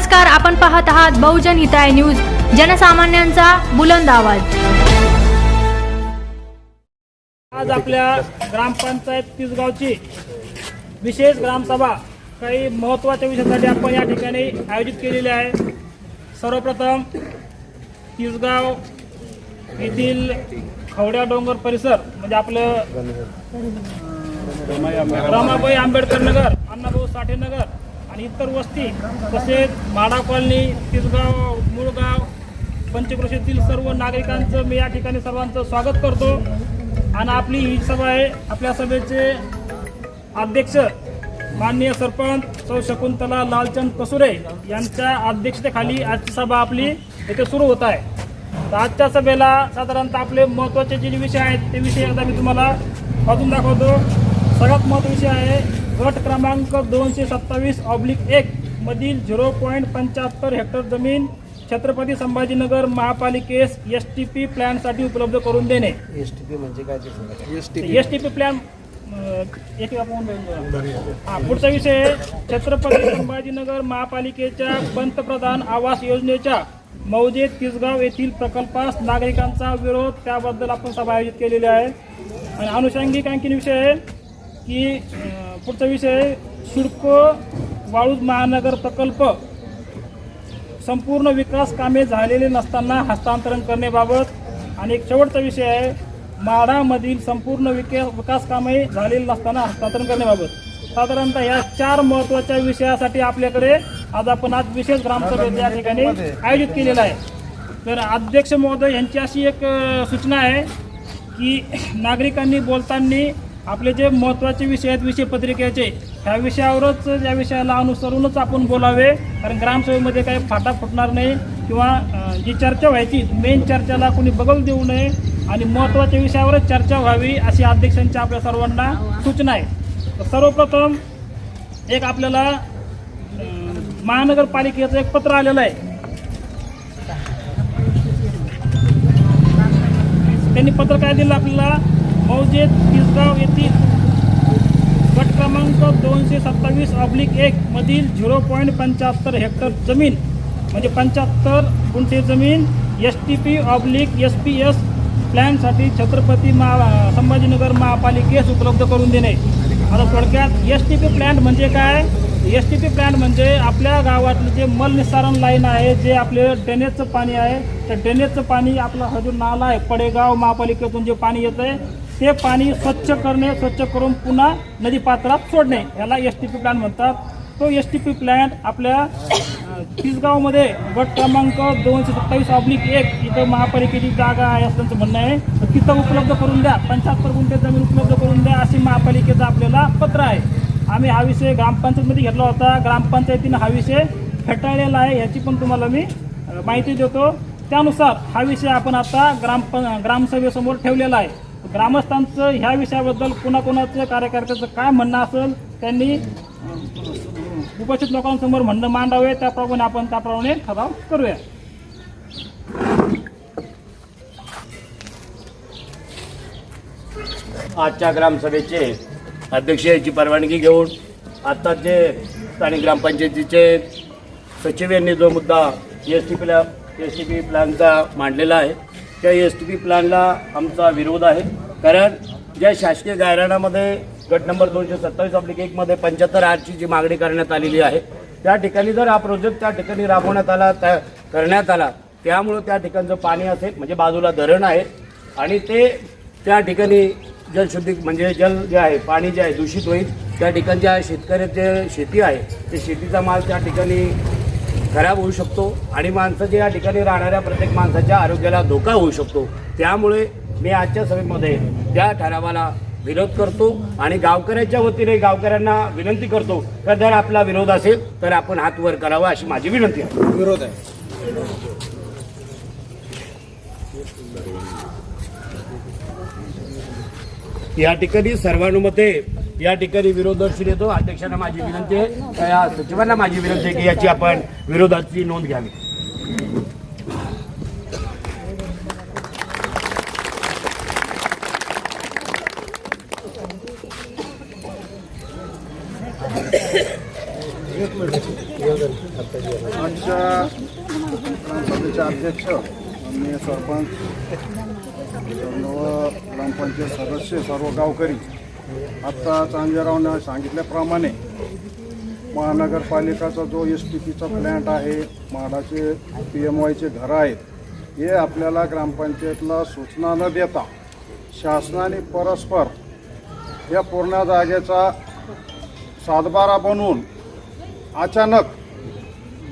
नमस्कार आपण पाहत आहात बहुजन हिताय न्यूज जनसामान्यांचा बुलंद आवाज. आज आपल्या ग्रामपंचायत तिसगावची विशेष ग्रामसभा काही महत्त्वाच्या विषयासाठी आपण या ठिकाणी आयोजित केलेली आहे. सर्वप्रथम तिसगाव येथील खवड्या डोंगर परिसर म्हणजे आपलं रमाबाई आंबेडकर नगर अण्णाभाऊ साठे नगर आणि इतर वस्ती तसेच माडा कॉलनी तिसगाव मुळगाव पंचक्रोशीतील सर्व नागरिकांचं मी या ठिकाणी सर्वांचं स्वागत करतो. आणि आपली ही सभा आहे आपल्या सभेचे अध्यक्ष माननीय सरपंच सौ शकुंतला लालचंद कसुरे यांच्या अध्यक्षतेखाली आजची सभा आपली इथे सुरू होत आहे. तर आजच्या सभेला साधारणतः आपले महत्त्वाचे जे विषय आहेत ते विषय एकदा मी तुम्हाला वाचून दाखवतो. सगळ्यात महत्त्वाचा विषय आहे गट क्रमांक दोनशे सत्तावीस ऑब्लिक एक मधील झिरो पॉईंट पंच्याहत्तर हेक्टर जमीन छत्रपती संभाजीनगर महापालिकेस एस टी पी प्लॅनसाठी उपलब्ध करून देणे. एस टी पी म्हणजे काय ते S S T P plan एक आपण हा पुढचा विषय आहे. छत्रपती संभाजीनगर महापालिकेच्या पंतप्रधान आवास योजनेच्या मौजे तिसगाव येथील प्रकल्पास नागरिकांचा विरोध त्याबद्दल आपण सभा आयोजित केलेली आहे. आणि अनुषंगिक आणखीन विषय आहे की पुढचा विषय आहे सिडको वाळूज महानगर प्रकल्प. संपूर्ण विकास कामे झालेले नसताना हस्तांतरण करण्याबाबत. आणि एक शेवटचा विषय आहे माढामधील संपूर्ण विकास विकास कामे झालेली नसताना हस्तांतरण करण्याबाबत. साधारणतः या चार महत्त्वाच्या विषयासाठी आपल्याकडे आज आपण आज विशेष ग्रामसभेत या ठिकाणी आयोजित केलेला आहे. तर अध्यक्ष महोदय यांची अशी एक सूचना आहे की नागरिकांनी बोलताना आपले जे महत्त्वाचे विषय आहेत विषय पत्रिकेचे ह्या विषयावरच या विषयाला अनुसरूनच आपण बोलावे. कारण ग्रामसभेमध्ये काही फाटा फुटणार नाही किंवा जी चर्चा व्हायची मेन चर्चेला कोणी बगल देऊ नये आणि महत्त्वाच्या विषयावरच चर्चा व्हावी अशी अध्यक्षांच्या आपल्या सर्वांना सूचना आहे. सर्वप्रथम एक आपल्याला महानगरपालिकेचं एक पत्र आलेलं आहे. त्यांनी पत्र काय दिलं आपल्याला? मौजे तिसगाव येथील गट क्रमांक दोनशे सत्तावीस ऑब्लिक एक मधील झिरो पॉईंट पंच्याहत्तर हेक्टर जमीन म्हणजे पंच्याहत्तर गुंठे जमीन S T P oblique S P S प्लॅनसाठी Chhatrapati महा संभाजीनगर महापालिकेस उपलब्ध करून देणे. आता थोडक्यात एस टी पी प्लॅन म्हणजे काय? एस टी पी प्लॅन म्हणजे आपल्या गावातलं जे मल निस्सारण लाईन आहे जे आपले ड्रेनेजचं पाणी आहे त्या ड्रेनेजचं पाणी आपला हा जो नाला आहे पडेगाव महापालिकेतून जे पाणी येतं आहे ते पाणी स्वच्छ करणे स्वच्छ करून पुन्हा नदी पात्रात सोडणे. याला एस टी पी प्लॅन म्हणतात. तो एस टी पी प्लॅन आपल्या तिसगावमध्ये गट क्रमांक दोनशे सत्तावीस ऑब्लिक एक इथं महापालिकेची जागा आहे असं त्यांचं म्हणणं आहे. तर तिथं उपलब्ध करून द्या. पंच्याहत्तर गुंठे जमीन उपलब्ध करून द्या अशी महापालिकेचं आपल्याला पत्र आहे. आम्ही हा विषय ग्रामपंचायतमध्ये घेतला होता. ग्रामपंचायतीनं हा विषय फेटाळलेला आहे. याची पण तुम्हाला मी माहिती देतो. त्यानुसार हा विषय आपण आता ग्राम ग्रामसभेसमोर ठेवलेला आहे. ग्रामस्थांचं ह्या विषयाबद्दल कोणाकोणाचं कार्यकर्त्याचं काय म्हणणं असेल त्यांनी उपस्थित लोकांसमोर म्हणणं मांडावे. त्याप्रमाणे आपण त्याप्रमाणे ठराव करूया. आजच्या ग्रामसभेचे अध्यक्ष याची परवानगी घेऊन आत्ताचे स्थानिक ग्रामपंचायतीचे सचिव यांनी जो मुद्दा एस टी पीला एस टी पी प्लॅनचा मांडलेला आहे त्या एस टी पी प्लॅनला आमचा विरोध आहे. कारण ज्या शासकीय गायरानामध्ये गट नंबर दोनशे सत्तावीस अब्लिक एकमध्ये पंच्याहत्तर आठची जी मागणी करण्यात आलेली आहे त्या ठिकाणी जर हा प्रोजेक्ट त्या ठिकाणी राबवण्यात आला त्या करण्यात आला त्यामुळं त्या ठिकाणचं पाणी असेल म्हणजे बाजूला धरण आहे आणि ते त्या ठिकाणी जलशुद्धी म्हणजे जल जे आहे पाणी जे आहे दूषित होईल. त्या ठिकाणच्या शेतकऱ्याचे शेती आहे. ते शेतीचा माल त्या ठिकाणी खराब होऊ शकतो आणि माणसं जे या ठिकाणी राहणाऱ्या प्रत्येक माणसाच्या आरोग्याला धोका होऊ शकतो. त्यामुळे मी आजच्या सभेमध्ये त्या ठरावाला विरोध करतो आणि गावकऱ्याच्या वतीने गावकऱ्यांना विनंती करतो तर जर आपला विरोध असेल तर आपण हात वर करावा अशी माझी विनंती आहे. विरोध आहे. या ठिकाणी सर्वानुमते या ठिकाणी विरोध दर्शन येतो अध्यक्षांना माझी विनंती आहे. या सचिवांना माझी विनंती आहे की याची आपण विरोधाची नोंद घ्यावी. आमच्या ग्रामसभेचे अध्यक्ष आणि सरपंच सर्व ग्रामपंचायत सदस्य सर्व गावकरी आत्ता चांजेरावनं सांगितल्याप्रमाणे महानगरपालिकाचा जो एस टी पीचा प्लॅन्ट आहे म्हाडाचे पी एम वायचे घरं आहेत हे आपल्याला ग्रामपंचायतला सूचना न देता शासनाने परस्पर या पूर्ण जागेचा सातबारा बनवून अचानक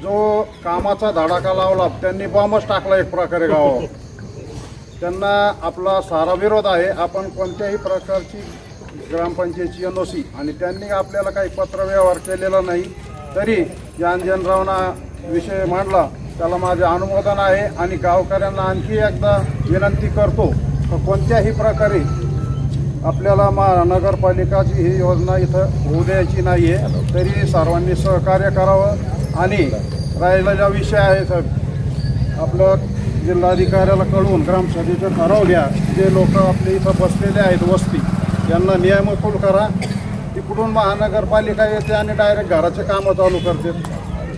जो कामाचा धडाका लावला त्यांनी बॉम्बच टाकला एक प्रकारे गावावर. त्यांना आपला सारा विरोध आहे. आपण कोणत्याही प्रकारची ग्रामपंचायतची एन ओ सी. आणि त्यांनी आपल्याला काही पत्रव्यवहार केलेला नाही तरी जानजनरावना विषय मांडला. त्याला माझे अनुमोदन आहे आणि गावकऱ्यांना आणखी एकदा विनंती करतो तर कोणत्याही प्रकारे आपल्याला महानगरपालिकाची ही योजना इथं होऊ द्यायची नाही आहे तरी सर्वांनी सहकार्य करावं. आणि राहिलेला विषय आहे सर आपलं जिल्हाधिकाऱ्याला कळवून ग्रामसभेचं ठरवल्या जे लोक आपले इथं बसलेले आहेत वस्ती यांना नियमकुल करा. इकडून महानगरपालिका येते आणि डायरेक्ट घराचे कामं चालू करते.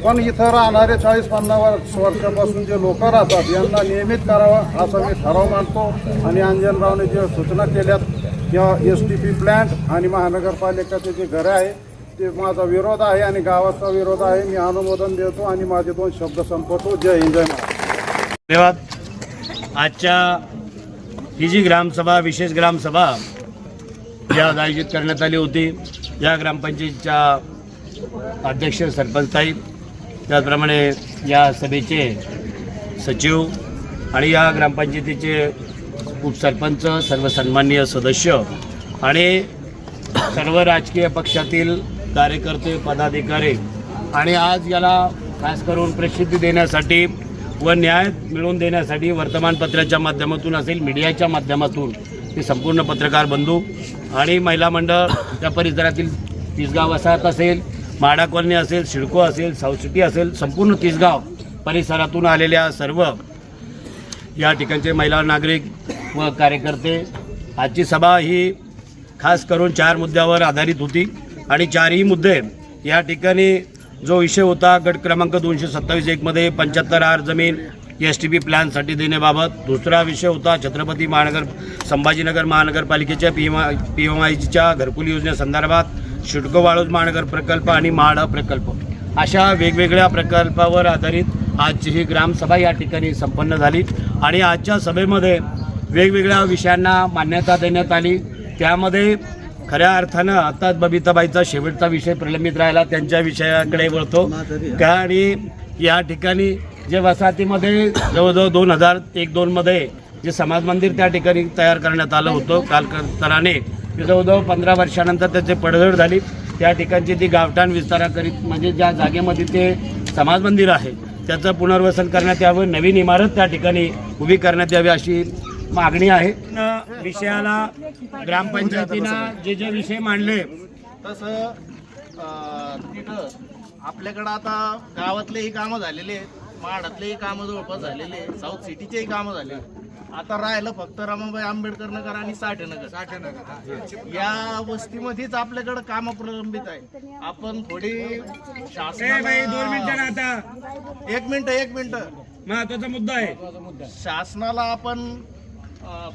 पण इथं राहणारे चाळीस पन्नास वर्षापासून जे लोक राहतात यांना नियमित करावं असं मी ठराव मानतो. आणि अंजनरावने जे सूचना केल्यात किंवा एस टी पी प्लॅन्ट आणि महानगरपालिकाचे जे घरं आहे ते माझा विरोध आहे आणि गावाचा विरोध आहे. मी अनुमोदन देतो आणि माझे दोन शब्द संपवतो. जय हिंद जय महाराज धन्यवाद. आजच्या ही जी ग्रामसभा विशेष ग्रामसभा या आयोजित करण्यात आली होती. या ग्रामपंचायतीच्या अध्यक्ष सरपंचताई त्याचप्रमाणे या सभेचे सचिव आणि या ग्रामपंचायतीचे उपसरपंच सर्व सन्माननीय सदस्य आणि सर्व राजकीय पक्षातील कार्यकर्ते पदाधिकारी आणि आज याला खास करून प्रसिद्धी देण्यासाठी व न्याय मिळवून देण्यासाठी वर्तमानपत्राच्या माध्यमातून असेल मीडियाच्या माध्यमातून हे संपूर्ण पत्रकार बंधू आणि महिला मंडळ त्या परिसरातील तिसगाव वसाहत असेल माडा कॉलनी असेल शिडको असेल साऊथ सिटी असेल संपूर्ण तिसगाव परिसरातून आलेल्या सर्व या ठिकाणचे महिला नागरिक व कार्यकर्ते आजची सभा ही खास करून चार मुद्द्यावर आधारित होती आणि चारही मुद्दे या ठिकाणी जो विषय होता गट क्रमांक दोनशे सत्तावीस एकमध्ये पंच्याहत्तर आर जमीन एस टी पी प्लॅनसाठी देण्याबाबत दुसरा विषय होता छत्रपती महानगर संभाजीनगर महानगरपालिकेच्या P M I P M आयच्या घरकुल योजनेसंदर्भात शिडको वाळूज महानगर प्रकल्प आणि म्हाडा प्रकल्प. अशा वेगवेगळ्या प्रकल्पावर आधारित आजची ही ग्रामसभा या ठिकाणी संपन्न झाली आणि आजच्या सभेमध्ये वेगवेगळ्या विषयांना मान्यता देण्यात आली. त्यामध्ये खऱ्या अर्थानं आताच बबिताबाईचा शेवटचा विषय प्रलंबित राहिला त्यांच्या विषयाकडे वळतो. का आणि या ठिकाणी जे वसाहतीमध्ये जवळजवळ दोन हजार एक दोनमध्ये जे समाज मंदिर त्या ठिकाणी तयार करण्यात आलं होतं कालकर्तराने ते जवळजवळ पंधरा वर्षानंतर त्याचे पडझड झाली. त्या ठिकाणची ती गावठाण विस्ताराकरित म्हणजे ज्या जागेमध्ये ते समाज मंदिर आहे त्याचं पुनर्वसन करण्यात यावं नवीन इमारत त्या ठिकाणी उभी करण्यात यावी अशी मागणी आहे. विषयाला ग्रामपंचायतीनं जे जे विषय मांडले तसं तिथं आपल्याकडं आता गावातलेही कामं झालेले आहेत. माडातलेही कामं जवळपास झालेले साऊथ सिटीचेही कामं झाले आता राहिलं फक्त रमाबाई आंबेडकर नगर आणि साठेनगर. साठेनगर या वस्तीमध्येच आपल्याकडं कामं प्रलंबित आहे आपण थोडी शासनाला आता. एक मिनिट एक मिनिट. महत्त्वाचा मुद्दा आहे. शासनाला आपण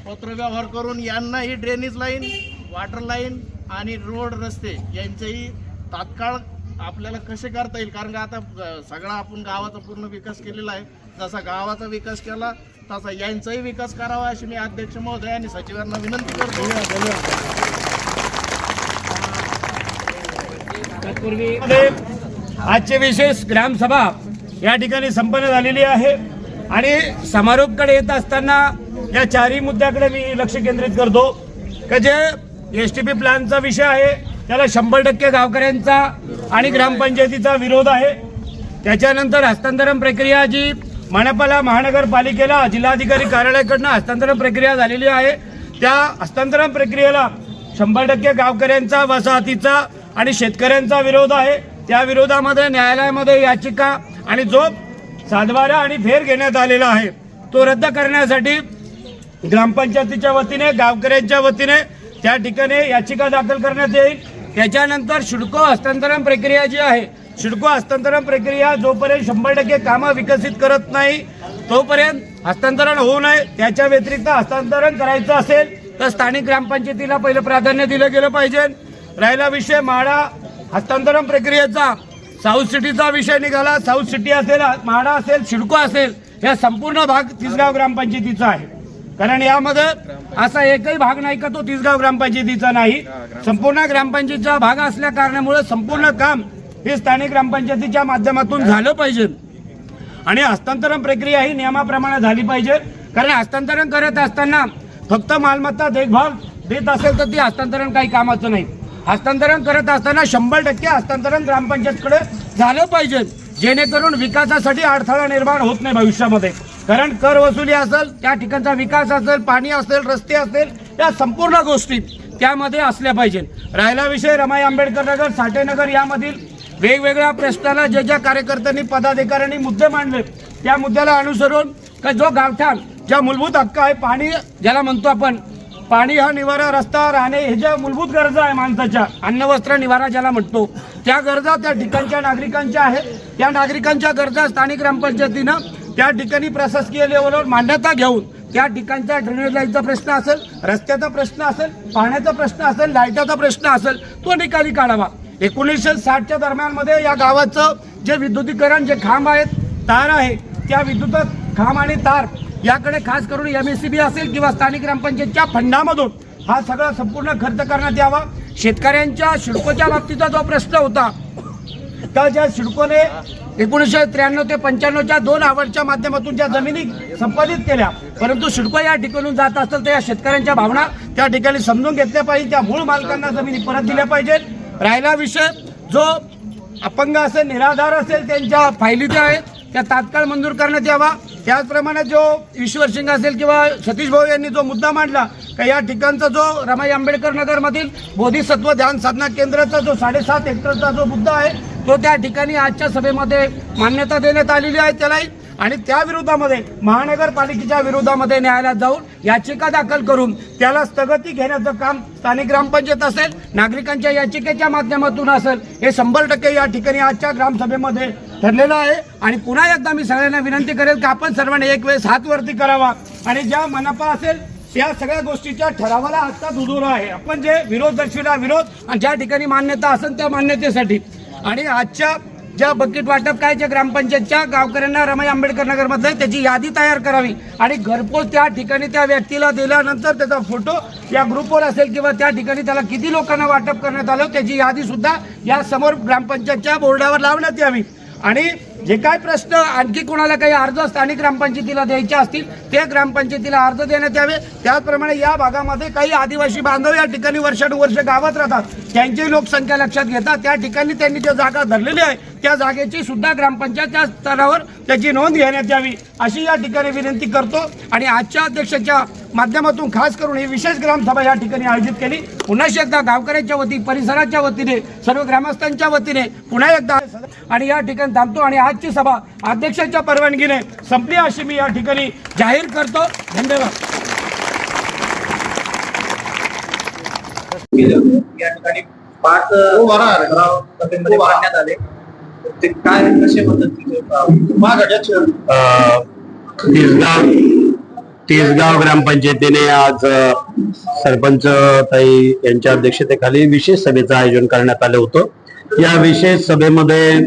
पत्रव्यवहार करून यांनाही ड्रेनेज लाईन वॉटर लाईन आणि रोड रस्ते यांचेही तात्काळ आपल्याला कसे करता येईल? कारण का आता सगळा आपण गावाचा पूर्ण विकास केलेला आहे. जसा गावाचा विकास केला तसा यांचाही विकास करावा अशी मी अध्यक्ष महोदय आणि सचिवांना विनंती करतो. आजची विशेष ग्रामसभा या ठिकाणी संपन्न झालेली आहे. आणि समारोपकडे येत असताना या चारही मुद्द्याकडे मी लक्ष केंद्रित करतो. का जे एस टी पी प्लॅनचा विषय आहे त्याला शंभर टक्के गावकऱ्यांचा आणि ग्रामपंचायतीचा विरोध आहे. त्याच्यानंतर हस्तांतरण प्रक्रिया जी मनपाला महानगरपालिकेला जिल्हाधिकारी कार्यालयाकडनं हस्तांतरण प्रक्रिया झालेली आहे. त्या हस्तांतरण प्रक्रियेला शंभर टक्के गावकऱ्यांचा वसाहतीचा आणि शेतकऱ्यांचा विरोध आहे. त्या विरोधामध्ये न्यायालयामध्ये याचिका आणि जो सातबारा आणि फेर घेण्यात आलेला आहे. तो रद्द करण्यासाठी ग्रामपंचायतीच्या वतीने गावकऱ्यांच्या वतीने त्या ठिकाणी याचिका दाखल करण्यात येईल. त्याच्यानंतर शुल्क हस्तांतरण प्रक्रिया जी आहे सिडको हस्तांतरण प्रक्रिया जोपर्यंत शंभर टक्के कामं विकसित करत नाही तोपर्यंत हस्तांतरण होऊ नये. त्याच्या व्यतिरिक्त हस्तांतरण करायचं असेल तर स्थानिक ग्रामपंचायतीला पहिलं प्राधान्य दिलं गेलं पाहिजे. राहिला विषय म्हाडा हस्तांतरण प्रक्रियेचा. साऊथ सिटीचा विषय निघाला. साऊथ सिटी असेल म्हाडा असेल शिडको असेल या संपूर्ण भाग तिसगाव ग्रामपंचायतीचा आहे. कारण यामध्ये असा एकही भाग नाही का तो तिसगाव ग्रामपंचायतीचा नाही. संपूर्ण ग्रामपंचायतीचा भाग असल्या कारणामुळे संपूर्ण काम हे स्थानिक ग्रामपंचायतीच्या माध्यमातून झालं पाहिजे. आणि हस्तांतरण प्रक्रिया ही नियमाप्रमाणे झाली पाहिजे. कारण हस्तांतरण करत असताना फक्त मालमत्ता देखभाल देत असेल तर ती हस्तांतरण काही कामाचं नाही. हस्तांतरण करत असताना शंभर टक्के हस्तांतरण ग्रामपंचायतकडे झालं पाहिजे. जेणेकरून विकासासाठी अडथळा निर्माण होत नाही भविष्यामध्ये. कारण कर वसुली असेल त्या ठिकाणचा विकास असेल पाणी असेल रस्ते असेल या संपूर्ण गोष्टी त्यामध्ये असल्या पाहिजे. राहिला विषय रमाई आंबेडकर नगर साठेनगर यामधील वेगवेगळ्या प्रश्नाला जे ज्या कार्यकर्त्यांनी पदाधिकाऱ्यांनी मुद्दे मांडले त्या मुद्द्याला अनुसरून का जो गावठाण ज्या मूलभूत हक्क आहे पाणी ज्याला म्हणतो आपण पाणी हा निवारा रस्ता राहणे हे ज्या मूलभूत गरजा आहे माणसाच्या अन्न वस्त्र निवारा ज्याला म्हणतो त्या गरजा त्या ठिकाणच्या नागरिकांच्या आहेत. त्या नागरिकांच्या गरजा स्थानिक ग्रामपंचायतीनं त्या ठिकाणी प्रशासकीय लेवलवर मान्यता घेऊन त्या ठिकाणचा ड्रेनेज लाईनचा प्रश्न असेल रस्त्याचा प्रश्न असेल पाण्याचा प्रश्न असेल लाईटाचा प्रश्न असेल तो निकाली काढावा. एकोणीसशे साठच्या दरम्यानमध्ये या गावाचं जे विद्युतीकरण जे खांब आहेत तार आहे त्या विद्युत खांब आणि तार याकडे खास करून एम एस सी बी असेल किंवा स्थानिक ग्रामपंचायतच्या फंडामधून हा सगळा संपूर्ण खर्च करण्यात यावा. शेतकऱ्यांच्या शिडकोच्या बाबतीचा जो प्रश्न होता तर ज्या शिडकोने एकोणीसशे त्र्याण्णव ते पंच्याण्णवच्या दोन आवडच्या माध्यमातून ज्या जमिनी संपादित केल्या परंतु सिडको या ठिकाणून जात असतात तर या शेतकऱ्यांच्या भावना त्या ठिकाणी समजून घेतल्या पाहिजे. त्या मूळ मालकांना जमिनी परत दिल्या पाहिजेत. राहिला विषय जो अपंग असेल निराधार असेल त्यांच्या फायली आहे. आहेत त्या तात्काळ मंजूर करण्यात यावा. त्याचप्रमाणे जो ईश्वर सिंग असेल किंवा सतीश भाऊ यांनी जो मुद्दा मांडला का या ठिकाणचा जो रमाई आंबेडकर नगरमधील बोधिसत्व ध्यान साधना केंद्राचा जो साडेसात हेक्टरचा जो मुद्दा आहे तो त्या ठिकाणी आजच्या सभेमध्ये मान्यता देण्यात आलेली आहे. त्यालाही आणि त्या विरोधामध्ये महानगरपालिकेच्या विरोधामध्ये न्यायालयात जाऊन याचिका दाखल करून त्याला स्थगिती घेण्याचं काम स्थानिक ग्रामपंचायत असेल नागरिकांच्या याचिकेच्या माध्यमातून असेल हे शंभर टक्के या ठिकाणी आजच्या ग्रामसभेमध्ये ठरलेलं आहे. आणि पुन्हा एकदा मी सगळ्यांना विनंती करेल की आपण सर्वांनी एक वेळेस हात वरती करावा. आणि ज्या मनपा असेल त्या सगळ्या गोष्टीच्या ठरावाला आजचा दुजोरा आहे. आपण जे विरोध दर्शविला विरोध आणि ज्या ठिकाणी मान्यता असेल त्या मान्यतेसाठी. आणि आजच्या ज्या बकेट वाटप काय ज्या ग्रामपंचायतच्या गावकऱ्यांना रमाई आंबेडकर नगरमध्ये त्याची यादी तयार करावी. आणि घरपोच त्या ठिकाणी त्या व्यक्तीला दिल्यानंतर त्याचा फोटो या ग्रुपवर असेल किंवा त्या ठिकाणी त्याला किती लोकांना वाटप करण्यात आलं त्याची यादी सुद्धा या समोर ग्रामपंचायतच्या बोर्डावर लावण्यात यावी. आणि जे काय प्रश्न आणखी कोणाला काही अर्ज स्थानिक ग्रामपंचायतीला द्यायचे असतील ते ग्रामपंचायतीला अर्ज देण्यात यावे. त्याचप्रमाणे या भागामध्ये काही आदिवासी बांधव या ठिकाणी वर्षानुवर्ष गावात राहतात. त्यांची लोकसंख्या लक्षात घेता त्या ठिकाणी त्यांनी ज्या जागा धरलेली आहे त्या जागेची सुद्धा ग्रामपंचायत त्या स्तरावर त्याची नोंद घेण्यात यावी अशी या ठिकाणी विनंती करतो. आणि आजच्या अध्यक्षाच्या माध्यमातून खास करून ही विशेष ग्रामसभा या ठिकाणी आयोजित केली. पुन्हा एकदा गावकऱ्यांच्या वती परिसराच्या वतीने सर्व ग्रामस्थांच्या वतीने पुन्हा एकदा आणि या ठिकाणी थांबतो. आणि आजची सभा अध्यक्षाच्या परवानगीने संपली अशी मी या ठिकाणी जाहीर करतो. धन्यवाद. या ठिकाणी पाच ठराव सभेमध्ये मांडण्यात आले. ते काय कसे अ, तिसगाव तिसगाव ग्रामपंचायतीने आज सरपंच ताई यांच्या अध्यक्षतेखाली विशेष सभेचं आयोजन करण्यात आलं होतं. या विशेष सभेमध्ये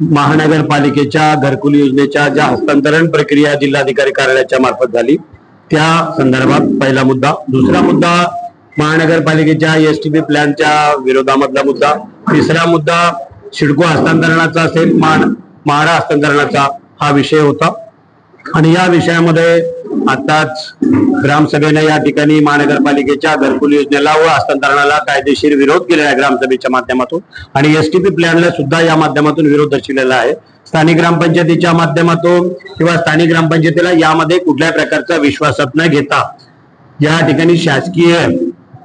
महानगरपालिकेच्या घरकुल योजनेच्या ज्या हस्तांतरण प्रक्रिया जिल्हाधिकारी कार्यालयाच्या मार्फत झाली त्या संदर्भात पहिला मुद्दा. दुसरा मुद्दा महानगरपालिकेच्या एस टी बी प्लॅनच्या विरोधामधला मुद्दा. तिसरा मुद्दा सिडको हस्तांतरणाचा असेल मान म्हाडा हस्तांतरणाचा हा विषय होता. आणि या विषयामध्ये आताच ग्रामसभेने या ठिकाणी महानगरपालिकेच्या घरकुल योजनेला व हस्तांतरणाला कायदेशीर विरोध केलेला आहे ग्रामसभेच्या माध्यमातून. आणि एसटीपी प्लॅनला सुद्धा या माध्यमातून विरोध दर्शविलेला आहे. स्थानिक ग्रामपंचायतीच्या माध्यमातून किंवा स्थानिक ग्रामपंचायतीला यामध्ये कुठल्याही प्रकारचा विश्वासात न घेता या ठिकाणी शासकीय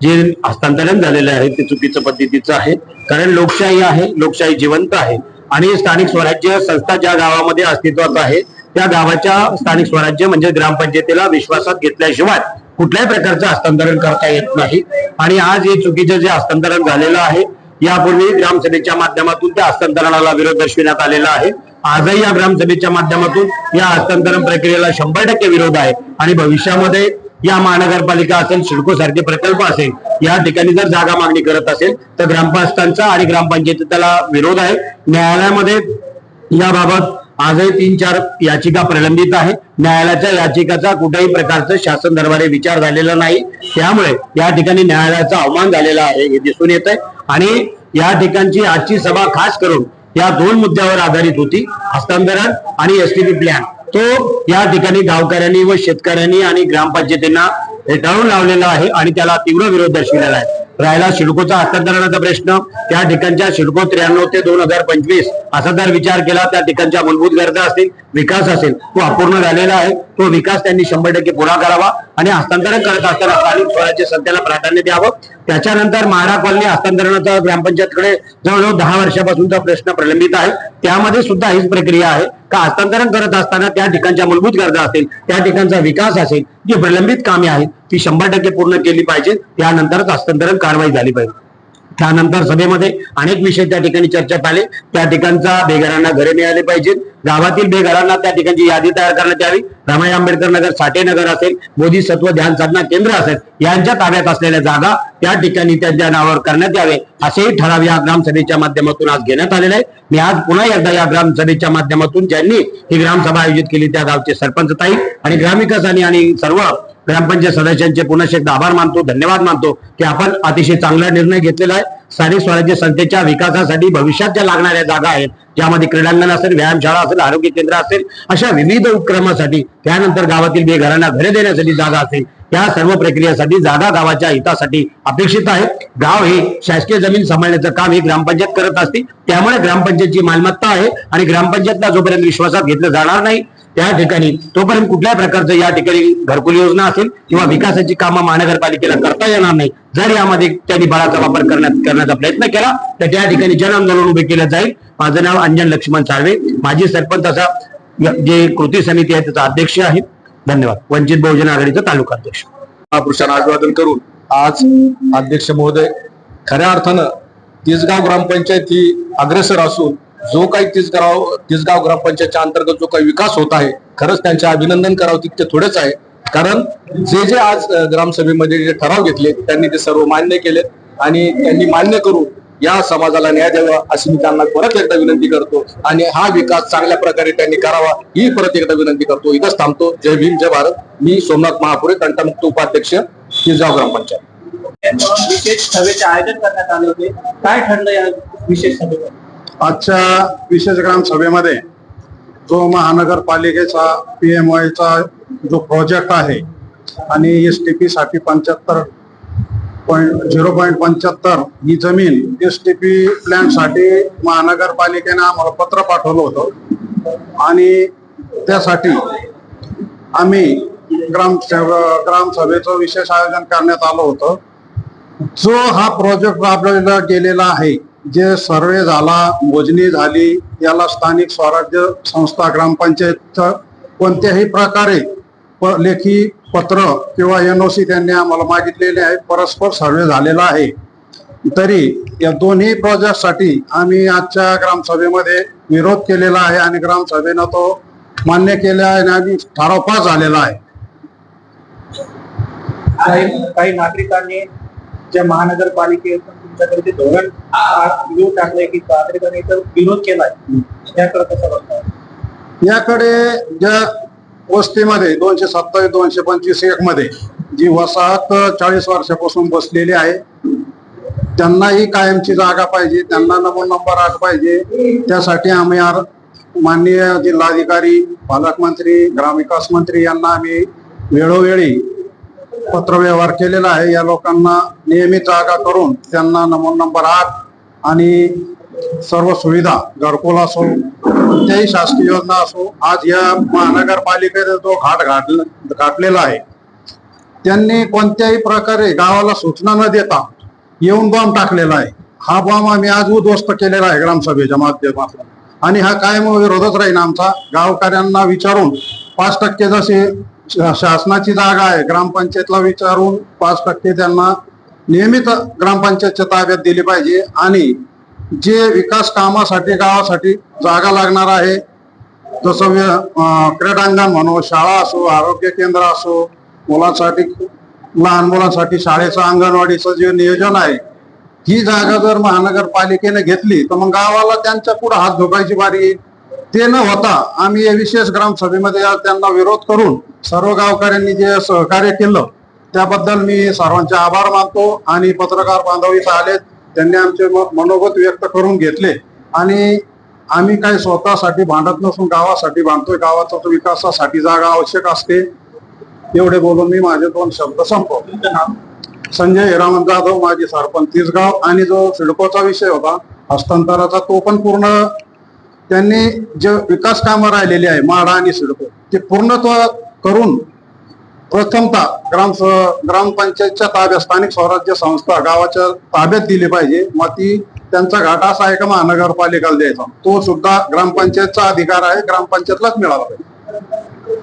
जे हस्तांतरण झालेलं आहे ते चुकीचं पद्धतीचं आहे. कारण लोकशाही आहे लोकशाही जिवंत आहे. आणि स्थानिक स्वराज्य संस्था ज्या गावामध्ये अस्तित्वात आहे त्या गावाच्या स्थानिक स्वराज्य म्हणजे ग्रामपंचायतीला विश्वासात घेतल्याशिवाय कुठल्याही प्रकारचं हस्तांतरण करता येत नाही. आणि आज हे चुकीचं जे हस्तांतरण झालेलं आहे यापूर्वी ग्रामसभेच्या माध्यमातून त्या हस्तांतरणाला विरोध दर्शविण्यात आलेला आहे. आजही या ग्रामसभेच्या माध्यमातून या हस्तांतरण प्रक्रियेला शंभर टक्के विरोध आहे. आणि भविष्यामध्ये या महानगरपालिका असेल सिडको सारखे प्रकल्प असेल या ठिकाणी जर जागा मागणी करत असेल तर ग्रामस्थांचा आणि ग्रामपंचायती त्याला विरोध आहे. न्यायालयामध्ये याबाबत आजही तीन चार याचिका प्रलंबित आहे. न्यायालयाच्या याचिकाचा कुठल्याही प्रकारचं शासन दरबारी विचार झालेला नाही. त्यामुळे या ठिकाणी न्यायालयाचा अवमान झालेला आहे हे दिसून येत आहे आणि या ठिकाणची आजची सभा खास करून या दोन मुद्द्यावर आधारित होती हस्तांतरण आणि एसटीपी प्लॅन तो या ठिकाणी गावकऱ्यांनी व शेतकऱ्यांनी आणि ग्रामपंचायतींना फेटाळून लावलेला आहे आणि त्याला तीव्र विरोध दर्शविलेला आहे. राहिला सिडकोचा हस्तांतरणाचा प्रश्न त्या ठिकाणच्या सिडको त्र्याण्णव ते दोन हजार पंचवीस असा जर विचार केला त्या ठिकाणच्या मूलभूत गरजा असतील विकास असेल तो अपूर्ण झालेला आहे. तो विकास त्यांनी शंभर टक्के पुरा करावा. आणि हस्तांतरण करत असताना स्थानिक स्वराज्य संस्थेला प्राधान्य द्यावं. त्याच्यानंतर माडा कॉलनी हस्तांतरणाचा ग्रामपंचायतकडे जवळजवळ दहा वर्षापासूनचा प्रश्न प्रलंबित आहे. त्यामध्ये सुद्धा हीच प्रक्रिया आहे का हस्तांतरण करत असताना त्या ठिकाणच्या मूलभूत गरजा असतील त्या ठिकाणचा विकास असेल जी प्रलंबित कामे आहेत ती शंभर टक्के पूर्ण केली पाहिजे. त्यानंतरच हस्तांतरण कारवाई झाली पाहिजे. त्यानंतर सभेमध्ये अनेक विषय त्या ठिकाणी चर्चेत आले त्या ठिकाणचा बेघरांना घरे मिळाले पाहिजेत. गावातील बेघरांना त्या ठिकाणची यादी तयार करण्यात यावी. रमाई आंबेडकर नगर साठे नगर असेल बोधिसत्व ध्यान साधना केंद्र असेल यांच्या ताब्यात असलेल्या जागा त्या ठिकाणी त्यांच्या नावावर करण्यात यावे. असेही ठराव या ग्रामसभेच्या माध्यमातून आज घेण्यात आलेले आहे मी आज पुन्हा एकदा या ग्रामसभेच्या माध्यमातून ज्यांनी ही ग्रामसभा आयोजित केली त्या गावचे सरपंच ताई आणि ग्रामविकास आणि सर्व ग्रामपंचायत सदस्यांचे पुन्हा एकदा आभार मानतो धन्यवाद मानतो की आपण अतिशय चांगला निर्णय घेतलेला आहे. स्थानिक स्वराज्य संस्थेच्या विकासासाठी भविष्यात ज्या लागणाऱ्या जागा आहेत ज्यामध्ये क्रीडांगण असेल व्यायामशाळा असेल आरोग्य केंद्र असेल अशा विविध उपक्रमासाठी त्यानंतर गावातील बेघरांना घरे देण्यासाठी जागा असेल या सर्व प्रक्रियेसाठी जागा गावाच्या हितासाठी अपेक्षित आहे. गाव हे शासकीय जमीन सांभाळण्याचं काम हे ग्रामपंचायत करत असते. त्यामुळे ग्रामपंचायतची मालमत्ता आहे आणि ग्रामपंचायतला जोपर्यंत विश्वासात घेतलं जाणार नाही त्या ठिकाणी तोपर्यंत कुठल्याही प्रकारचं या ठिकाणी घरकुल योजना असेल किंवा विकासाची कामं महानगरपालिकेला करता येणार नाही जर यामध्ये त्यांनी बळाचा वापर करण्यात करण्याचा प्रयत्न केला तर त्या ठिकाणी जन आंदोलन उभे केलं जाईल. माझं नाव अंजन लक्ष्मण साळवे. माजी सरपंच असा जे कृती समिती आहे त्याचा अध्यक्ष आहे. धन्यवाद. वंचित बहुजन आघाडीचा तालुका अध्यक्ष. महापुरुषांना अभिवादन करून आज अध्यक्ष महोदय खऱ्या अर्थानं तिसगाव ग्रामपंचायत ही अग्रेसर असून जो काही तिसगाव तिसगाव ग्रामपंचायतच्या अंतर्गत जो काही विकास होत आहे खरंच त्यांचे अभिनंदन करावं तितके थोडेच आहे. कारण जे जे आज ग्रामसभेमध्ये जे ठराव घेतले त्यांनी ते सर्व मान्य केले आणि त्यांनी मान्य करून या समाजाला न्याय द्यावा अशी मी त्यांना परत एकदा विनंती करतो. आणि हा विकास चांगल्या प्रकारे त्यांनी करावा ही परत एकदा विनंती करतो. इथंच थांबतो. जय भीम जय भारत. मी सोमनाथ महापुरे कंटामुक्त उपाध्यक्ष तिसगाव ग्रामपंचायत. विशेष सभेचे आयोजन करण्यात आले होते. काय ठरलं या विशेष सभेमध्ये? आजच्या विशेष ग्राम सभेमध्ये जो महानगरपालिकेचा पी एम वायचा जो प्रोजेक्ट आहे आणि एस टी पी साठी पंच्याहत्तर पॉईंट झिरो पॉईंट पंच्याहत्तर ही जमीन एस टी पी प्लॅनसाठी महानगरपालिकेने आम्हाला पत्र पाठवलं होतं. आणि त्यासाठी आम्ही ग्राम ग्रामसभेचं विशेष आयोजन करण्यात आलं होतं. जो हा प्रोजेक्ट राबवला गेलेला आहे जे सर्वे झाला मोजणी झाली याला स्थानिक स्वराज्य संस्था ग्रामपंचायत कोणत्याही प्रकारे प- लेखी पत्र किंवा एन ओ सी त्यांनी आम्हाला मागितलेले आहे परस्पर सर्वे झालेला आहे. तरी या दोन्ही प्रोजेक्टसाठी आम्ही आजच्या ग्रामसभेमध्ये विरोध केलेला आहे आणि ग्रामसभेनं तो मान्य केला आहे आणि आम्ही ठराव पास झालेला आहे. काही काही नागरिकांनी ज्या महानगरपालिकेतून तुमच्याकडे जे धोरण आ- टाकलंय की नागरिकांनी तर विरोध केलाय. त्याकडे कसं बघताय याकडे ज्या वस्तीमध्ये दोनशे सत्तावीस दोनशे पंचवीस एक मध्ये जी वसाहत चाळीस वर्षापासून बसलेली आहे त्यांनाही कायमची जागा पाहिजे त्यांना नमो नंबर आठ पाहिजे. त्यासाठी आम्ही माननीय जिल्हाधिकारी पालकमंत्री ग्रामविकास मंत्री यांना आम्ही वेळोवेळी पत्रव्यवहार केलेला आहे. या लोकांना नियमित जागा करून त्यांना नमून नंबर आठ आणि सर्व सुविधा घरकुल असो कोणत्याही शासकीय योजना असो आज या महानगरपालिकेने जो घाट घाट घाटलेला आहे त्यांनी कोणत्याही प्रकारे गावाला सूचना न देता येऊन बॉम्ब टाकलेला आहे. हा बॉम्ब आम्ही आज उद्ध्वस्त केलेला आहे ग्रामसभेच्या माध्यमातून. आणि हा कायम विरोधच राहील आमचा. गावकऱ्यांना विचारून पाच टक्के जसे शासनाची जागा आहे ग्रामपंचायतला विचारून पाच टक्के त्यांना नियमित ग्रामपंचायतच्या ताब्यात दिली पाहिजे आणि जे विकास कामासाठी गावासाठी जागा लागणार आहे जसं व्य- क्रीडांगण म्हणू शाळा असो आरोग्य केंद्र असो मुलांसाठी लहान मुलांसाठी शाळेचं अंगणवाडीचं जे नियोजन आहे ही जागा जर महानगरपालिकेने घेतली तर मग गावाला त्यांच्या पुढे हात धोकायची बारी येईल. ते न होता आम्ही या विशेष ग्रामसभेमध्ये आज त्यांना विरोध करून सर्व गावकऱ्यांनी जे सहकार्य केलं त्याबद्दल मी सर्वांचे आभार मानतो आणि पत्रकार बांधव इथं आलेत त्यांनी आमचे म- मनोगत व्यक्त करून घेतले. आणि आम्ही काही स्वतःसाठी भांडत नसून गावासाठी बांधतोय गावाचा विकासासाठी जागा आवश्यक असते. एवढे बोलून मी माझे दोन शब्द संपवतो. संजय हिरामन जाधव माझी सरपंच तिसगाव आणि जो सिडकोचा विषय होता हस्तांतराचा तो पण पूर्ण त्यांनी जे विकास कामं राहिलेली आहे माडा आणि सिडको ते पूर्णत्व करून प्रथमतः ग्राम ग्रामपंचायतच्या ताब्यात स्थानिक स्वराज्य संस्था गावाच्या ताब्यात दिली पाहिजे. मग ती त्यांचा घाटा असा आहे का महानगरपालिकेला द्यायचा? तो सुद्धा ग्रामपंचायतचा अधिकार आहे ग्रामपंचायतलाच मिळाला पाहिजे.